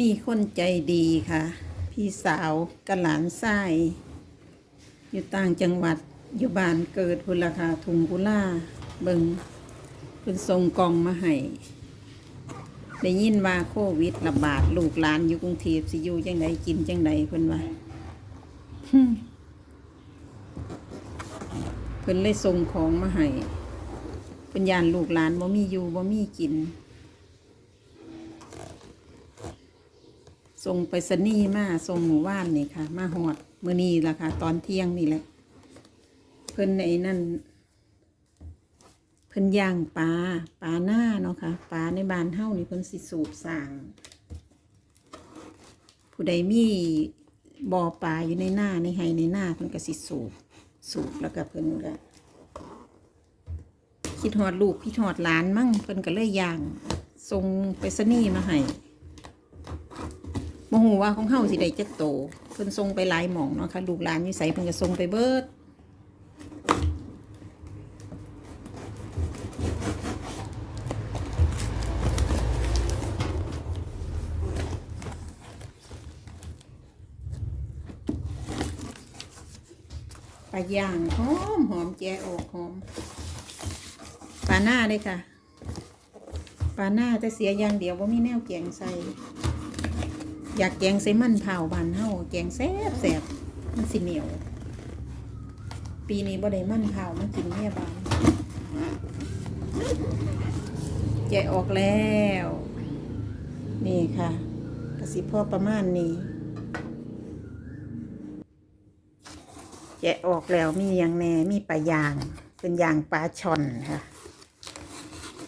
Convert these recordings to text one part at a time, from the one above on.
มีคนใจดีค่ะ พี่สาวกับหลานชายอยู่ต่างจังหวัดอยู่บ้านเกิดพุนราคาทุงกุล่าเบิงเพิ่นส่งกองมาให้ได้ยินว่าโควิดระบาดลูกหลานอยู่กรุงเทพสิอยู่จังไดกินจังไดเพิ่นว่าเพิ่นเลยส่งของมาให้เพิ่นยานลูกหลานบ่มีอยู่บ่มีกิน ส่งไปสนีมาส่งหมู่บ้านนี่ค่ะ มาหอดมือนี้ล่ะค่ะ ตอนเที่ยงนี่แหละ เพิ่นไอ้นั่น เพิ่นย่างปลาปลาหน้าเนาะค่ะปลาในบ้านเฮานี่เพิ่นสิสูบสร้างผู้ใดมีบ่อปลาอยู่ในหน้าในไห้ในหน้าเพิ่นก็สิสูบสูบแล้วก็เพิ่นก็คิดฮอดลูกคิดฮอดหลานมั่งเพิ่นก็เลยย่างส่งไปสนีมาให้ โมโหว่าของเฮาสิได้จักโตเพิ่นส่งไปหลายหม่องเนาะค่ะลูกหลานอยู่ไสเพิ่นก็ส่งไปเบิดปลาย่างหอมหอมแจออกหอมปลาหน้าเลยค่ะปลาหน้าจะเสียอย่างเดียวว่ามีแนวแกงใส่ อยากแกงใส่มันเผาบานเฮาแกงแซ่บแซ่บมันสิเหนียว ปีนี้บ่ได้มันเผามากินแม่บานแกะออกแล้ว นี่ค่ะกระสิพ่อประมาณนี้แกะออกแล้วมีอย่างแน่มีปลายาง เป็นยางปลาช่อนค่ะ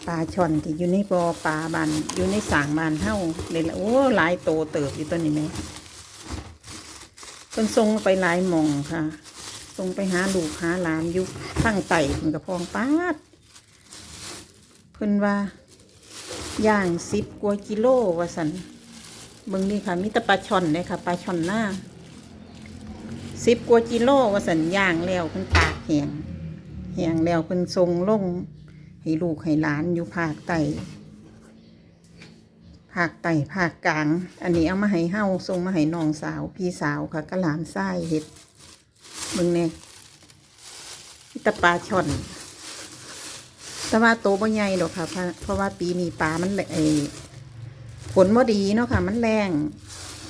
ปลาช่อนที่อยู่ในบ่อปลาบานอยู่ในสางบานเท่าเลยละโอ้หลายโตเติบอยู่ตัวนี้ไหมเพิ่นส่งไปหลายหมองค่ะส่งไปหาลูกหาหลานยุคทั้งไต่เพิ่นกระพองปาดเพิ่นว่าย่างสิบกว่ากิโลว่าสันเบิ่งนี่ค่ะมีแต่ปลาช่อนเลยค่ะปลาช่อนหน้าสิบกว่ากิโลว่าสัญญางแล้วเพิ่นตากแหงแหงแล้วเพิ่นทรงลง ให้ลูกให้หลานอยู่ภาคใต้ภาคใต้ภาคกลาง อันนี้เอามาให้เฮาส่งมาให้น้องสาว พี่สาวค่ะก็หลานชายเฮ็ดมึงเนี่ยตะปลาช่อนแต่ว่าโตบ่ใหญ่ดอกค่ะ เพราะว่าปีนี้ปลามันแหละไอ้ฝนบ่ดีเนาะค่ะ มันแรง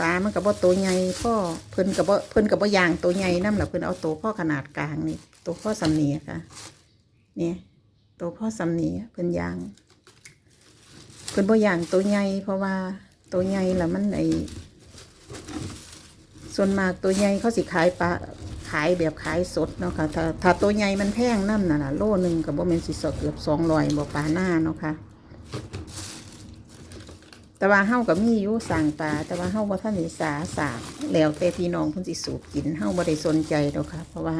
ปลามันกับบ่ตัวใหญ่พ่อเพิ่นกับบ่เพิ่นกับบ่ยางโตใหญ่นำหละเพิ่นเอาโตพ่อขนาดกลางนี่โตพ่อสำเนียค่ะ เนี่ย ตัวพ่อสำนีเพิ่นยางเพิ่นบ่ยางตัวใหญ่เพราะว่าตัวใหญ่ละมันไอส่วนมากตัวใหญ่เขาสิขายปลาขายแบบขายสดเนาะค่ะถ้าถ้าตัวใหญ่มันแพงน้ำน่ะนะโลหนึ่งกับบ่แม่นสิสดเกือบสองร้อยบ่ปลาหน้าเนาะค่ะแต่ว่าเฮาก็มีอยู่สั่งปลาแต่ว่าเฮาบ่ทันได้สาสากแล้วแต่พี่น้องเพิ่นสิสูบกินเฮาบ่ได้สนใจดอกค่ะ เพราะว่า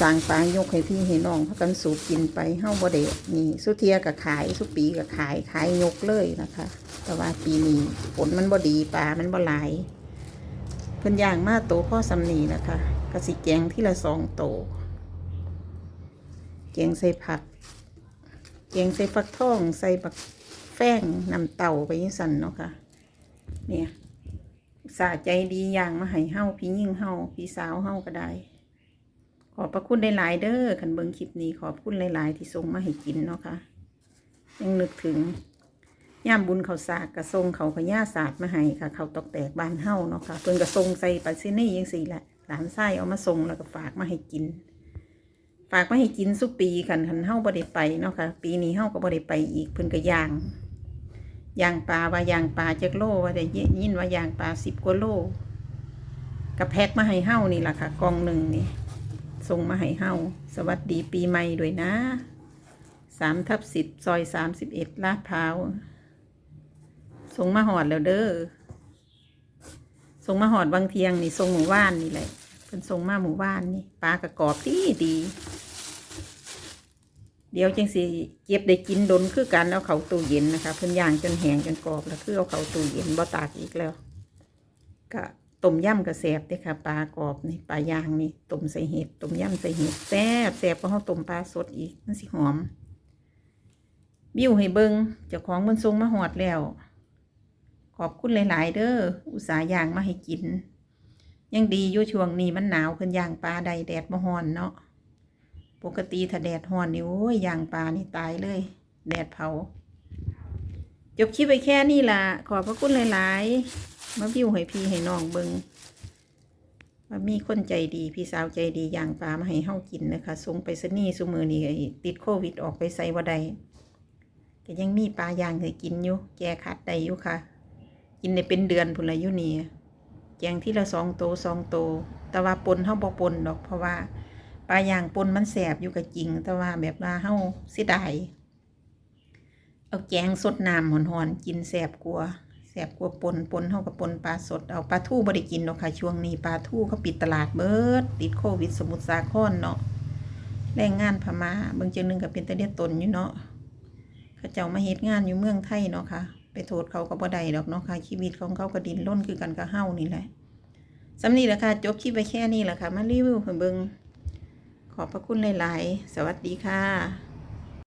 สั่งปลายกให้พี่ให้น้องพากันสูบกินไปเฮ้าบ่ได้นี่ สุเทียก็ขาย สุปีก็ขายขายยกเลยนะคะ แต่ว่าปีนี้ฝนมันบ่ดีปลามันบ่หลายเพิ่นย่างมาโตพ่อสำนีนะคะก็สิแกงที่ละสองโตแกงใส่ผักแกงใส่ฟักทองใส่บักแป้งนำเต่าไปยังสันเนาะค่ะเนี่ยสาใจดีอย่างมาให้เฮาพี่ยิ่งเฮาพี่สาวเฮาก็ได้ ขอบพระคุณหลาย ๆ เด้อขันเบิงคลิปนี้ขอบคุณหลาย ๆ ที่ส่งมาให้กินเนาะค่ะยังนึกถึงย่ามบุญเขาสากกระทรงเขาพญาศาสตร์มาให้ค่ะ เขาตอกแตกบานเฮาเนาะค่ะเพิ่นกระทรงใส่ปัสซินี่ยังสี่แหละหลานไส้เอามาส่งแล้วก็ฝากมาให้กิน ฝากมาให้กินสุปีคันคันเฮาบ่ได้ไปเนาะค่ะ ปีนี้เฮาก็บ่ได้ไปอีกเพิ่นก็ย่างย่างปลาว่าย่างปลาจักโลว่าได้ยินว่าย่างปลาสิบกว่าโลกับแพ็กมาให้เฮานี่แหละค่ะกล่องหนึ่งนี่ ส่งมาให้เฮาสวัสดีปีใหม่ด้วยนะสามทับสิบซอยสามสิบเอ็ดลาดพร้าวส่งมาหอดแล้วเด้อส่งมาหอดบางเทียงนี่ส่งหมู่บ้านนี่แหละเป็นส่งมาหมู่บ้านนี่ปลากระกอบดีดี เดี๋ยวจังสิเก็บได้กินดนคือกันเอาเขาตู้เย็นนะคะเพิ่นย่างจนแห้งจนกรอบแล้วคือเอาเขาตู้เย็นบ่ตากอีกแล้วก็ ต้มยำกระแสบเด้ค่ะปลากรอบนี่ปลาย่างนี่ต้มใส่เห็ดต้มยำใส่เห็ดแซ่บแซ่บเพราะเขาต้มปลาสดอีกมันสิหอม บิ้วให้เบิงเจ้าของมันทรงมาหอดแล้ว ขอบคุณหลาย ๆ เด้ออุตส่าห์ย่างมาให้กิน ยังดีอยู่ช่วงนี้มันหนาวเพิ่นย่างปลาใดแดดบ่ฮ้อนเนาะปกติถ้าแดดฮอนนี่โอ้ยย่างปลานี่ตายเลย แดดเผาจบคลิปไปแค่นี้ล่ะ ขอบพระคุณหลาย ๆ มาวิวให้พี่ให้น้องเบิงว่ามีคนใจดี พี่สาวใจดีย่างปลามาให้เฮากินนะคะส่งไปสนีย์ซุมือนี่ติดโควิดออกไปใส่บ่ได้ก็ยังมีปลาย่างให้กินอยู่แก้คัดได้อยู่ค่ะ กินได้เป็นเดือนพุ่นละอยู่นี่แกงที่ละสองโตสองโต แต่ว่าปนเฮาบ่ปนดอก เพราะว่าปลาย่างปนมันแสบอยู่กับจริง แต่ว่าแบบว่าเฮาเสิดายเอาแกงสดน้ำหอนๆกินแสบกลัวา แสบกลัวาปนปนเท่ากับปนปลาสดเอาปลาทู่บริกินเนาะค่ะ ช่วงนี้ปลาทู่เขาปิดตลาดเบิด ติดโควิดสมุทรสาครเนาะแรงงานพม่าบางเจอหนึ่งก็เป็นตะเลียตนอยู่เนาะเขาเจ้ามาเฮ็ดงานอยู่เมืองไทยเนาะค่ะ ไปโทษเขาก็บ่ได้ดอกเนาะค่ะชีวิตของเขาก็ดินร่นคือกันกับเฮานี่แหละสำนี้แหละค่ะจบคลิปไปแค่นี้แหละค่ะ มารีวิวให้เบิงขอบพระคุณหลาย ๆ สวัสดีค่ะ